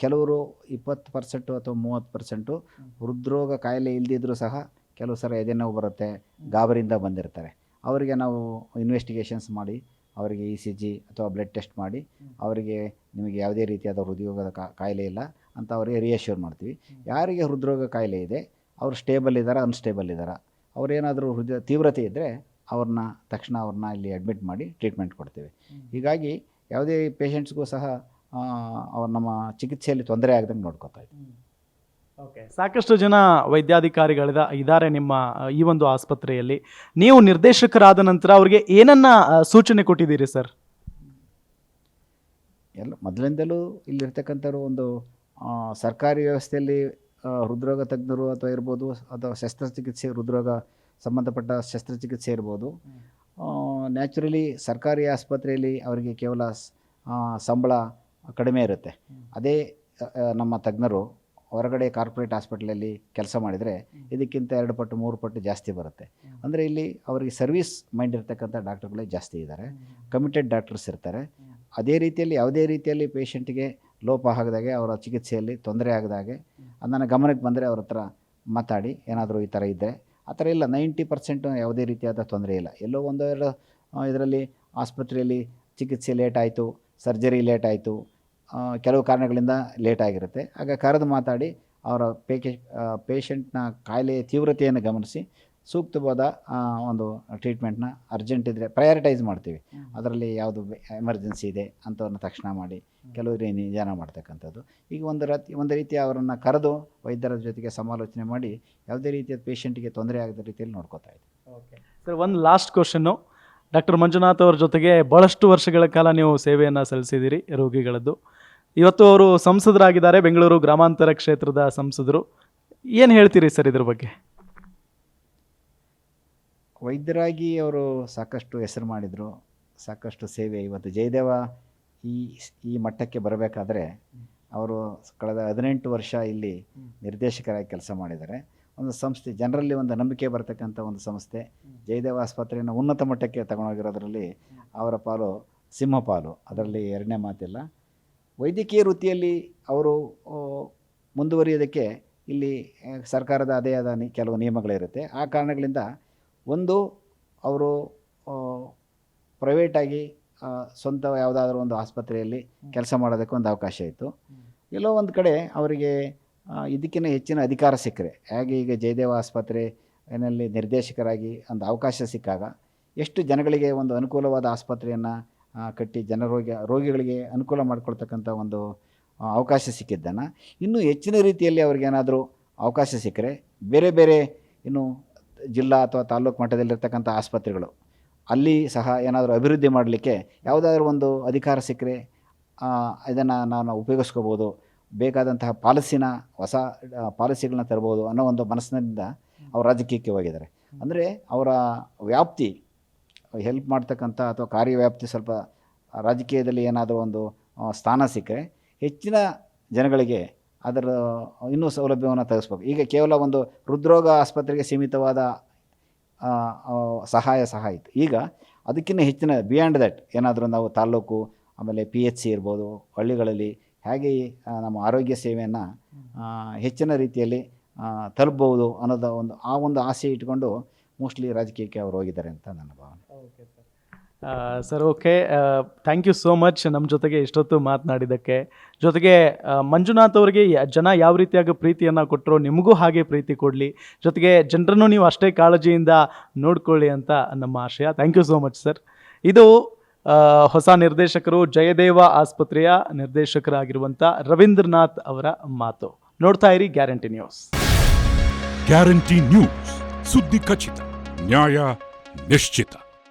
ಕೆಲವರು ಇಪ್ಪತ್ತು ಪರ್ಸೆಂಟು ಅಥವಾ ಮೂವತ್ತು ಪರ್ಸೆಂಟು ಹೃದ್ರೋಗ ಕಾಯಿಲೆ ಇಲ್ಲದಿದ್ದರೂ ಸಹ ಕೆಲವು ಸಲ ಎದೆನೋವು ಬರುತ್ತೆ ಗಾಬರಿಯಿಂದ ಬಂದಿರ್ತಾರೆ. ಅವರಿಗೆ ನಾವು ಇನ್ವೆಸ್ಟಿಗೇಷನ್ಸ್ ಮಾಡಿ ಅವರಿಗೆ ಇ ಸಿ ಜಿ ಅಥವಾ ಬ್ಲಡ್ ಟೆಸ್ಟ್ ಮಾಡಿ ಅವರಿಗೆ ನಿಮಗೆ ಯಾವುದೇ ರೀತಿಯಾದ ಹೃದಯೋಗದ ಕಾಯಿಲೆ ಇಲ್ಲ ಅಂತ ಅವರಿಗೆ ರಿಯಶ್ಯೂರ್ ಮಾಡ್ತೀವಿ. ಯಾರಿಗೆ ಹೃದ್ರೋಗ ಕಾಯಿಲೆ ಇದೆ, ಅವರು ಸ್ಟೇಬಲ್ ಇದ್ದಾರಾ ಅನ್ಸ್ಟೇಬಲ್ ಇದ್ದಾರಾ? ಅವರೇನಾದರೂ ಹೃದಯ, ತೀವ್ರತೆ ಇದ್ದರೆ ಅವ್ರನ್ನ, ತಕ್ಷಣ ಅವ್ರನ್ನ ಇಲ್ಲಿ ಅಡ್ಮಿಟ್ ಮಾಡಿ ಟ್ರೀಟ್ಮೆಂಟ್ ಕೊಡ್ತೀವಿ. ಹೀಗಾಗಿ ಯಾವುದೇ ಪೇಷಂಟ್ಸ್ಗೂ ಸಹ ಅವ್ರು ನಮ್ಮ ಚಿಕಿತ್ಸೆಯಲ್ಲಿ ತೊಂದರೆ ಆಗದಂಗೆ ನೋಡ್ಕೋತಾ ಇದ್ದೀವಿ. ಓಕೆ. ಸಾಕಷ್ಟು ಜನ ವೈದ್ಯಾಧಿಕಾರಿಗಳಿದ ಇದ್ದಾರೆ ನಿಮ್ಮ ಈ ಒಂದು ಆಸ್ಪತ್ರೆಯಲ್ಲಿ. ನೀವು ನಿರ್ದೇಶಕರಾದ ನಂತರ ಅವರಿಗೆ ಏನನ್ನ ಸೂಚನೆ ಕೊಟ್ಟಿದ್ದೀರಿ ಸರ್? ಎಲ್ಲ ಮೊದಲಿಂದಲೂ ಇಲ್ಲಿರ್ತಕ್ಕಂಥವ್ರು ಒಂದು ಸರ್ಕಾರಿ ವ್ಯವಸ್ಥೆಯಲ್ಲಿ ಹೃದ್ರೋಗ ತಜ್ಞರು ಅಥವಾ ಇರ್ಬೋದು ಅಥವಾ ಶಸ್ತ್ರಚಿಕಿತ್ಸೆ ಹೃದ್ರೋಗ ಸಂಬಂಧಪಟ್ಟ ಶಸ್ತ್ರಚಿಕಿತ್ಸೆ ಇರ್ಬೋದು. ನ್ಯಾಚುರಲಿ ಸರ್ಕಾರಿ ಆಸ್ಪತ್ರೆಯಲ್ಲಿ ಅವರಿಗೆ ಕೇವಲ ಸಂಬಳ ಕಡಿಮೆ ಇರುತ್ತೆ. ಅದೇ ನಮ್ಮ ತಜ್ಞರು ಹೊರಗಡೆ ಕಾರ್ಪೊರೇಟ್ ಹಾಸ್ಪಿಟ್ಲಲ್ಲಿ ಕೆಲಸ ಮಾಡಿದರೆ ಇದಕ್ಕಿಂತ ಎರಡು ಪಟ್ಟು, ಮೂರು ಪಟ್ಟು ಜಾಸ್ತಿ ಬರುತ್ತೆ. ಅಂದರೆ ಇಲ್ಲಿ ಅವರಿಗೆ ಸರ್ವಿಸ್ ಮೈಂಡ್ ಇರ್ತಕ್ಕಂಥ ಡಾಕ್ಟರ್ಗಳೇ ಜಾಸ್ತಿ ಇದ್ದಾರೆ. ಕಮಿಟೆಡ್ ಡಾಕ್ಟರ್ಸ್ ಇರ್ತಾರೆ. ಅದೇ ರೀತಿಯಲ್ಲಿ, ಯಾವುದೇ ರೀತಿಯಲ್ಲಿ ಪೇಷಂಟ್ಗೆ ಲೋಪ ಆಗದಾಗೆ ಅವರ ಚಿಕಿತ್ಸೆಯಲ್ಲಿ ತೊಂದರೆ ಆಗದಾಗೆ ನನ್ನ ಗಮನಕ್ಕೆ ಬಂದರೆ ಅವ್ರ ಹತ್ರ ಮಾತಾಡಿ, ಏನಾದರೂ ಈ ಥರ ಇದ್ದರೆ ಆ ಥರ ಇಲ್ಲ, ನೈಂಟಿ ಪರ್ಸೆಂಟ್ ಯಾವುದೇ ರೀತಿಯಾದ ತೊಂದರೆ ಇಲ್ಲ. ಎಲ್ಲೋ ಒಂದೆರಡು ಇದರಲ್ಲಿ ಆಸ್ಪತ್ರೆಯಲ್ಲಿ ಚಿಕಿತ್ಸೆ ಲೇಟ್ ಆಯಿತು, ಸರ್ಜರಿ ಲೇಟ್ ಆಯಿತು ಕೆಲವು ಕಾರಣಗಳಿಂದ ಲೇಟ್ ಆಗಿರುತ್ತೆ. ಆಗ ಕರೆದು ಮಾತಾಡಿ ಅವರ ಪೇಕೆ ಪೇಷಂಟ್ನ ಕಾಯಿಲೆಯ ತೀವ್ರತೆಯನ್ನು ಗಮನಿಸಿ ಸೂಕ್ತವಾದ ಒಂದು ಟ್ರೀಟ್ಮೆಂಟ್ನ ಅರ್ಜೆಂಟ್ ಇದ್ದರೆ ಪ್ರಯಾರಿಟೈಸ್ ಮಾಡ್ತೀವಿ. ಅದರಲ್ಲಿ ಯಾವುದು ಎಮರ್ಜೆನ್ಸಿ ಇದೆ ಅಂಥವ್ರನ್ನ ತಕ್ಷಣ ಮಾಡಿ ಕೆಲವರು ನಿಧಾನ ಮಾಡ್ತಕ್ಕಂಥದ್ದು. ಈಗ ಒಂದು ರತಿ ಒಂದು ರೀತಿ ಅವರನ್ನು ಕರೆದು ವೈದ್ಯರ ಜೊತೆಗೆ ಸಮಾಲೋಚನೆ ಮಾಡಿ ಯಾವುದೇ ರೀತಿಯ ಪೇಷಂಟಿಗೆ ತೊಂದರೆ ಆಗದ ರೀತಿಯಲ್ಲಿ ನೋಡ್ಕೋತಾ ಇದ್ದೀವಿ. ಸರ್ ಒಂದು ಲಾಸ್ಟ್ ಕ್ವಶನ್ನು ಡಾಕ್ಟರ್ ಮಂಜುನಾಥ್ ಅವ್ರ ಜೊತೆಗೆ ಭಾಳಷ್ಟು ವರ್ಷಗಳ ಕಾಲ ನೀವು ಸೇವೆಯನ್ನು ಸಲ್ಲಿಸಿದ್ದೀರಿ, ರೋಗಿಗಳದ್ದು. ಇವತ್ತು ಅವರು ಸಂಸದರಾಗಿದ್ದಾರೆ, ಬೆಂಗಳೂರು ಗ್ರಾಮಾಂತರ ಕ್ಷೇತ್ರದ ಸಂಸದರು. ಏನು ಹೇಳ್ತೀರಿ ಸರ್ ಇದ್ರ ಬಗ್ಗೆ? ವೈದ್ಯರಾಗಿ ಅವರು ಸಾಕಷ್ಟು ಹೆಸರು ಮಾಡಿದರು, ಸಾಕಷ್ಟು ಸೇವೆ. ಇವತ್ತು ಜಯದೇವ ಈ ಈ ಮಟ್ಟಕ್ಕೆ ಬರಬೇಕಾದ್ರೆ, ಅವರು ಕಳೆದ ಹದಿನೆಂಟು ವರ್ಷ ಇಲ್ಲಿ ನಿರ್ದೇಶಕರಾಗಿ ಕೆಲಸ ಮಾಡಿದ್ದಾರೆ. ಒಂದು ಸಂಸ್ಥೆ ಜನರಲ್ಲಿ ಒಂದು ನಂಬಿಕೆ ಬರ್ತಕ್ಕಂಥ ಒಂದು ಸಂಸ್ಥೆ. ಜಯದೇವ ಆಸ್ಪತ್ರೆಯನ್ನು ಉನ್ನತ ಮಟ್ಟಕ್ಕೆ ತಗೊಂಡೋಗಿರೋದ್ರಲ್ಲಿ ಅವರ ಪಾಲು ಸಿಂಹ ಪಾಲು. ಅದರಲ್ಲಿ ಎರಡನೇ ಮಾತಿಲ್ಲ. ವೈದ್ಯಕೀಯ ವೃತ್ತಿಯಲ್ಲಿ ಅವರು ಮುಂದುವರಿಯೋದಕ್ಕೆ ಇಲ್ಲಿ ಸರ್ಕಾರದ ಅದೇ ಆದ ಕೆಲವು ನಿಯಮಗಳಿರುತ್ತೆ. ಆ ಕಾರಣಗಳಿಂದ ಒಂದು ಅವರು ಪ್ರೈವೇಟಾಗಿ ಸ್ವಂತ ಯಾವುದಾದ್ರೂ ಒಂದು ಆಸ್ಪತ್ರೆಯಲ್ಲಿ ಕೆಲಸ ಮಾಡೋದಕ್ಕೆ ಒಂದು ಅವಕಾಶ ಇತ್ತು. ಎಲ್ಲೋ ಒಂದು ಕಡೆ ಅವರಿಗೆ ಇದಕ್ಕಿಂತ ಹೆಚ್ಚಿನ ಅಧಿಕಾರ ಸಿಕ್ಕರೆ. ಹೇಗೆ ಈಗ ಜಯದೇವ ಆಸ್ಪತ್ರೆ ಏನಲ್ಲಿ ನಿರ್ದೇಶಕರಾಗಿ ಒಂದು ಅವಕಾಶ ಸಿಕ್ಕಾಗ ಎಷ್ಟು ಜನಗಳಿಗೆ ಒಂದು ಅನುಕೂಲವಾದ ಆಸ್ಪತ್ರೆಯನ್ನು ಕಟ್ಟಿ ಜನ ರೋಗಿ ರೋಗಿಗಳಿಗೆ ಅನುಕೂಲ ಮಾಡಿಕೊಳ್ತಕ್ಕಂಥ ಒಂದು ಅವಕಾಶ ಸಿಕ್ಕಿದ್ದನ್ನು ಇನ್ನೂ ಹೆಚ್ಚಿನ ರೀತಿಯಲ್ಲಿ ಅವ್ರಿಗೇನಾದರೂ ಅವಕಾಶ ಸಿಕ್ಕರೆ ಬೇರೆ ಬೇರೆ ಇನ್ನು ಜಿಲ್ಲಾ ಅಥವಾ ತಾಲ್ಲೂಕು ಮಟ್ಟದಲ್ಲಿರ್ತಕ್ಕಂಥ ಆಸ್ಪತ್ರೆಗಳು ಅಲ್ಲಿ ಸಹ ಏನಾದರೂ ಅಭಿವೃದ್ಧಿ ಮಾಡಲಿಕ್ಕೆ ಯಾವುದಾದ್ರೂ ಒಂದು ಅಧಿಕಾರ ಸಿಕ್ಕರೆ ಇದನ್ನು ನಾನು ಉಪಯೋಗಿಸ್ಕೋಬೋದು. ಬೇಕಾದಂತಹ ಪಾಲಿಸಿನ ಹೊಸ ಪಾಲಿಸಿಗಳನ್ನ ತರ್ಬೋದು ಅನ್ನೋ ಒಂದು ಮನಸ್ಸಿನಿಂದ ಅವರು ರಾಜಕೀಯಕ್ಕೆ ಹೋಗಿದ್ದಾರೆ ಅಂದರೆ ಅವರ ವ್ಯಾಪ್ತಿ, ಹೆಲ್ಪ್ ಮಾಡ್ತಕ್ಕಂಥ ಅಥವಾ ಕಾರ್ಯವ್ಯಾಪ್ತಿ ಸ್ವಲ್ಪ ರಾಜಕೀಯದಲ್ಲಿ ಏನಾದರೂ ಒಂದು ಸ್ಥಾನ ಸಿಕ್ಕರೆ ಹೆಚ್ಚಿನ ಜನಗಳಿಗೆ ಅದರ, ಇನ್ನೂ ಸೌಲಭ್ಯವನ್ನು ತರಿಸ್ಬೇಕು. ಈಗ ಕೇವಲ ಒಂದು ಹೃದ್ರೋಗ ಆಸ್ಪತ್ರೆಗೆ ಸೀಮಿತವಾದ ಸಹಾಯ ಸಹ ಇತ್ತು ಈಗ ಅದಕ್ಕಿಂತ ಹೆಚ್ಚಿನ ಬಿಯಾಂಡ್ ದಟ್ ಏನಾದರೂ ನಾವು ತಾಲ್ಲೂಕು, ಆಮೇಲೆ ಪಿ ಎಚ್ ಸಿ ಇರ್ಬೋದು, ಹಳ್ಳಿಗಳಲ್ಲಿ ಹೇಗೆ ನಮ್ಮ ಆರೋಗ್ಯ ಸೇವೆಯನ್ನು ಹೆಚ್ಚಿನ ರೀತಿಯಲ್ಲಿ ತಲುಪಬಹುದು ಅನ್ನೋದು ಒಂದು ಆ ಒಂದು ಆಸೆ ಇಟ್ಕೊಂಡು ಮೋಸ್ಟ್ಲಿ ರಾಜಕೀಯಕ್ಕೆ ಅವರು ಹೋಗಿದ್ದಾರೆ ಅಂತ ನನ್ನ ಭಾವನೆ. Sir okay thank you so much ನಮ್ಮ ಜೊತೆಗೆ ಇಷ್ಟೊತ್ತು ಮಾತನಾಡಿದ್ದಕ್ಕೆ. ಜೊತೆಗೆ ಮಂಜುನಾಥ್ ಅವರಿಗೆ ಯ- ಜನ ಯಾವ ರೀತಿಯಾಗಿ ಪ್ರೀತಿಯನ್ನು ಕೊಟ್ಟರು ನಿಮಗೂ ಹಾಗೆ ಪ್ರೀತಿ ಕೊಡಲಿ. ಜೊತೆಗೆ ಜನರನ್ನು ನೀವು ಅಷ್ಟೇ ಕಾಳಜಿಯಿಂದ ನೋಡ್ಕೊಳ್ಳಿ ಅಂತ ನಮ್ಮ ಆಶಯ. Thank you so much sir ಇದು ಹೊಸ ನಿರ್ದೇಶಕರು ಜಯದೇವ ಆಸ್ಪತ್ರೆಯ ನಿರ್ದೇಶಕರಾಗಿರುವಂಥ ರವೀಂದ್ರನಾಥ್ ಅವರ ಮಾತು. ನೋಡ್ತಾ ಇರಿ ಗ್ಯಾರಂಟಿ ನ್ಯೂಸ್. Guarantee news. ಸುದ್ದಿ ಖಚಿತ, ನ್ಯಾಯ ನಿಶ್ಚಿತ.